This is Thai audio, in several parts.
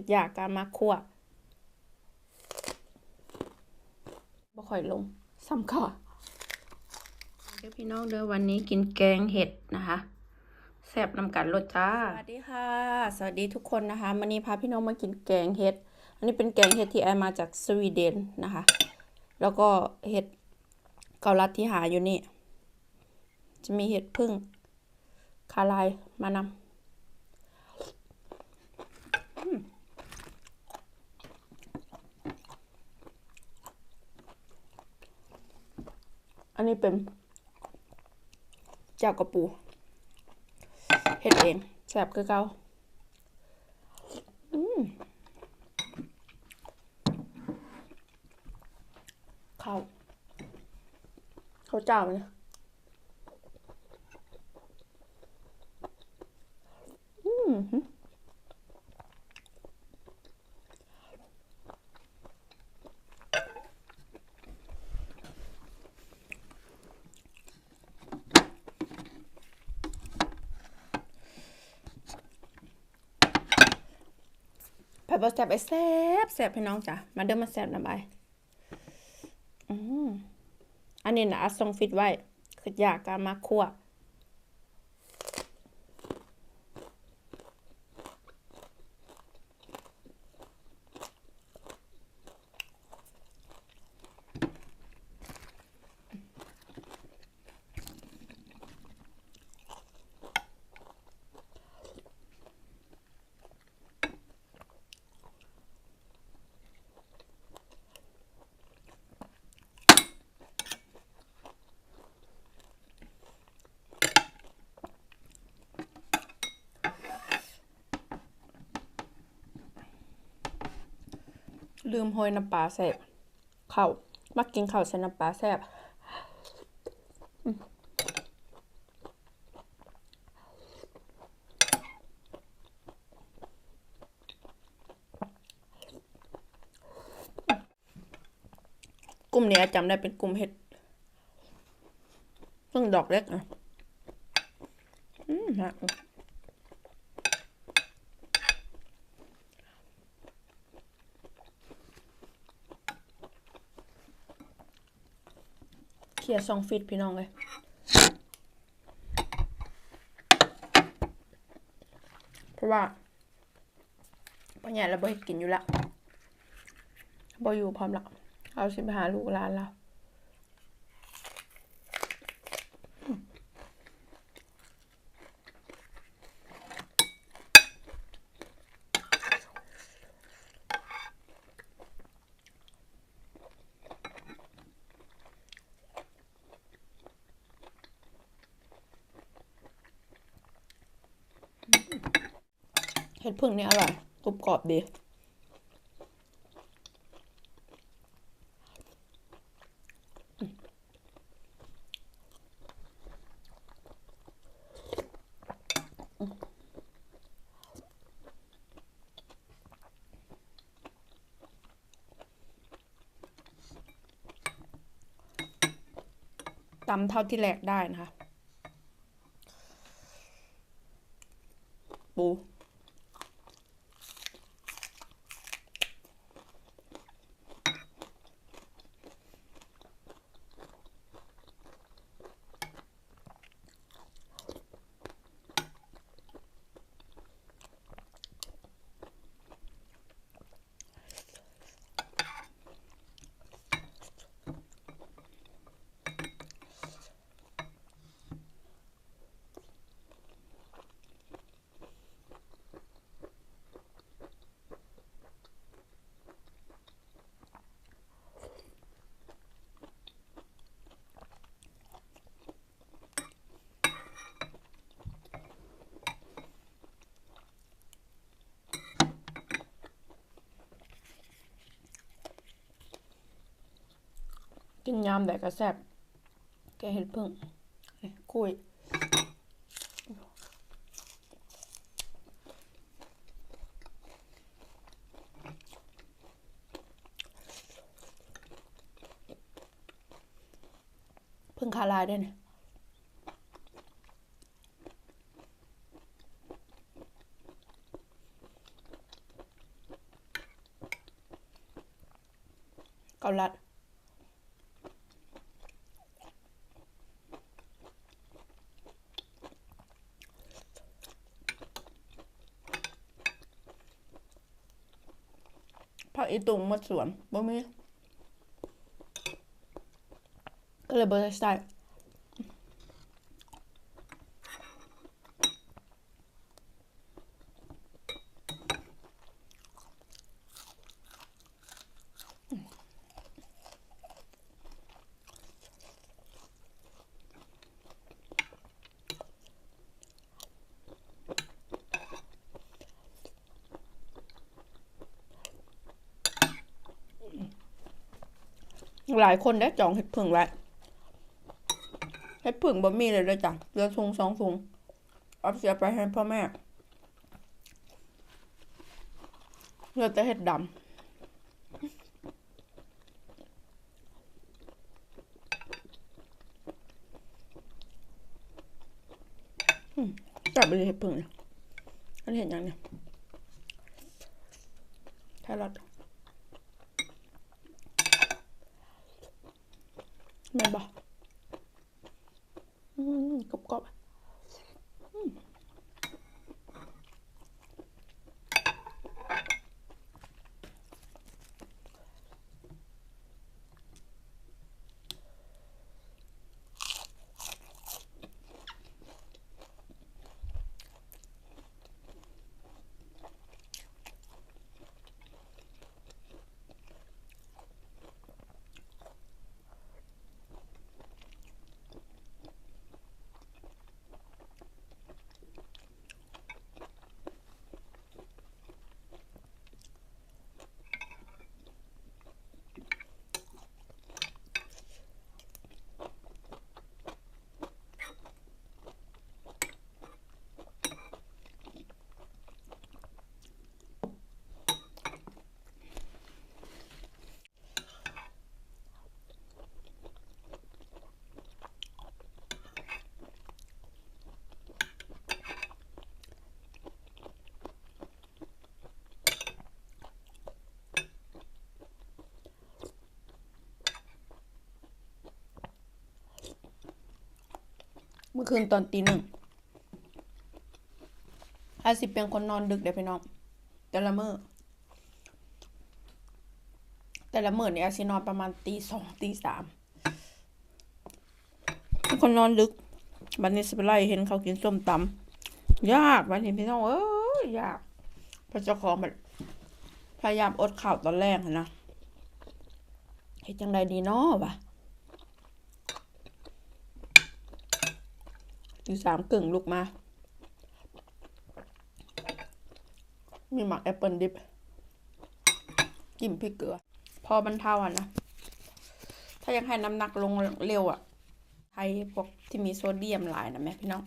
คืออยากการมาคั่วบ่ค่อยลงซ้ำค่ะเดี๋ยวพี่น้องเด้อวันนี้กินแกงเห็ดนะคะแซ่บนำกันรสจ้า สวัสดีค่ะ สวัสดีทุกคนนะคะวันนี้พาพี่น้องมากินแกงเห็ด อันนี้เป็นแกงเห็ดที่ไอมาจากสวีเดนนะคะ แล้วก็เห็ดเกาลัดที่หาอยู่นี่ จะมีเห็ดพึ่งคาลายมานำอืม อันนี้เป็นเจ้ากระปูเห็ดเองแสบคือเก่าข้าวข้าวเจ้าเนี่ยอืมหืมผัด บแซ่บไอ้แซ่บแซ่บพี่น้องจ้ะมาเดินมาแซ่บนะบายอืมอันนี้นะอัดทรงฟิตไว้คืออยากการมาคั่ว ลืมโหยน้ำปลาแซ่บข้าวมักกินข้าวใส่น้ำปลาแซ่บกลุ่มเนี้ยจำได้เป็นกลุ่มเห็ดซึ่งดอกเล็กนะอืมฮะ เคลียร์ซองฟิตพี่น้องเลยเพราะว่าปัญญาเราบ่ให้กินอยู่ละบ่อยู่พร้อมละเอาสิไปหาลูกร้านเรา ห็ดพึ่งนี่อร่อยกรุบกรอบดี ตำเท่าที่แหลกได้นะคะ ปูินยามแต่กระแซบแกเห็ดเพิ่งคุยเพิ่งคาลายด้วยนี่เกาลัด อีตุงมัดสวนบ่มีก็เลยบ่ได้ใส่ หลายคนได้จองเห็ดผึ่งไว้เห็ดผึ่งบ่มีเลยเลยจ้ะเรือทุงสองถุงเอาเสียไปให้พ่อแม่เหลือแต่เห็ดดำอืมจับไปเลยเห็ดผึ่งเนี่ยอันเห็นยังเนี่ยแครอท แม่นบ่อืม มเมื่อคืนตอนตีหนึ่งอาสิเป็นคนนอนดึกเดี๋ยวพี่น้อง แต่ละมือแต่ละมื้อเนี่ยอาสินอนประมาณตีสองตีสามคนนอนดึกบัดนี้สไปไล่เห็นเขากินส้มตำยากบัดนี้พี่น้องเอ้ยยากพระเจ้าของมันพยายามอดข้าวตอนแรกนะเฮ็ดจังไดดีเนาะวะ ตีสามกึ่งลุกมา มีหมักแอปเปิลดิบจิ้มพริกเกลือ พอบรรเทาอะนะ ถ้ายากให้น้ำหนักลงเร็วอะไทยพวกที่มีโซเดียมหลายนะแม่พี่น้อง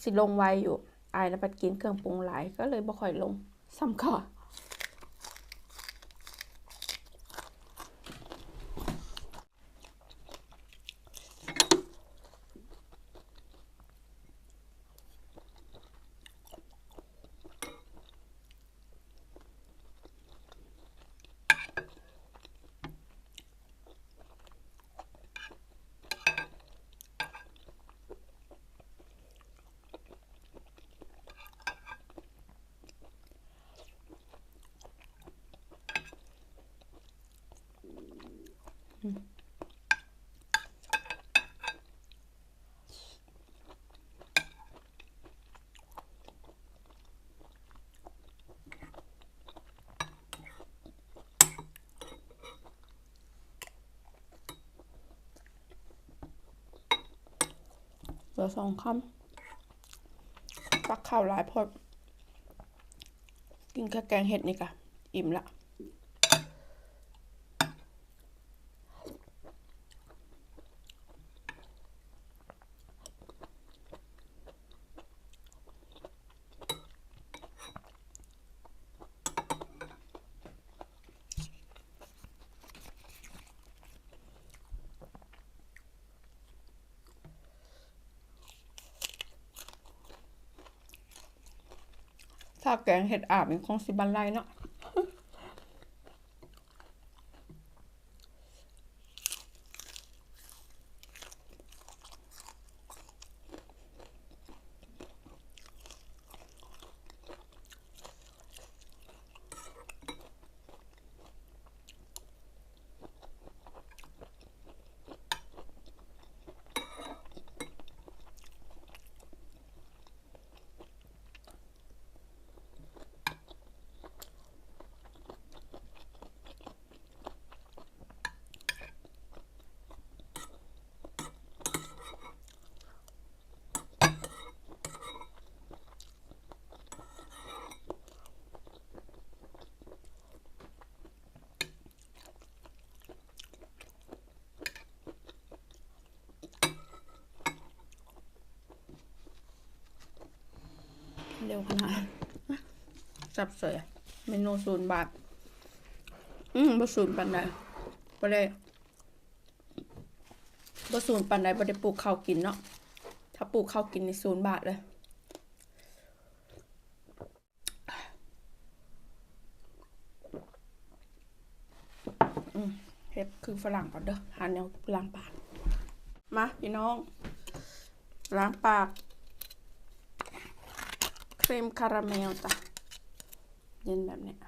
สิลงไวอยู่ อายแล้วปัดกินเครื่องปรุงหลายก็เลยบ่ค่อยลงซ้ำค่ะเห ลือสองคำตักข้าวหลายพอดกินแค่แกงเห็ดนี่กะ อิ่มละาแกงเห็ดอาบเป็นของสิบันไลเนาะ เร็วขนาดจับเสยเมนูศูนย์บาท อืมบ่ศูนย์ปันใดบ่ได้บ่ศูนย์ปันใดบ่ได้ปลูกข้าวกินเนาะ ถ้าปลูกข้าวกินในศูนย์บาทเลย อืมเฮ็ดคือฝรั่งก่อนเด้อหาแนวล้างปาก มาพี่น้อง ล้างปาก รีมคาราเมลจ้ะเย็นแบบเนี้ยค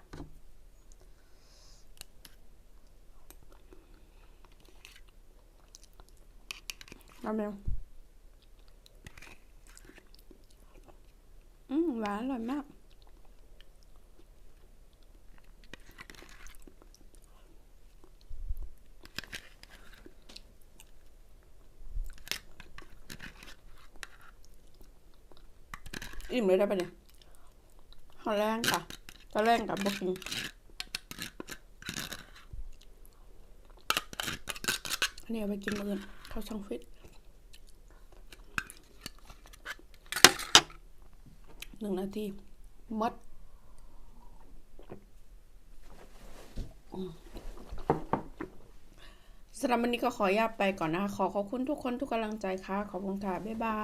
าราเมลอืมหวานอร่อยมาก เลยได้ปะเนี่ยข้าวแรงค่ะตอนแรกกับบกินอันนี้เอาไปกินมื้ออื่นข้าวช่องฟิตหนึ่งนาทีหมดสำหรับวันนี้ก็ขออนุญาตไปก่อนนะคะ ขอขอบคุณทุกคนทุกกำลังใจค่ะ ขอบคุณค่ะ บ๊ายบาย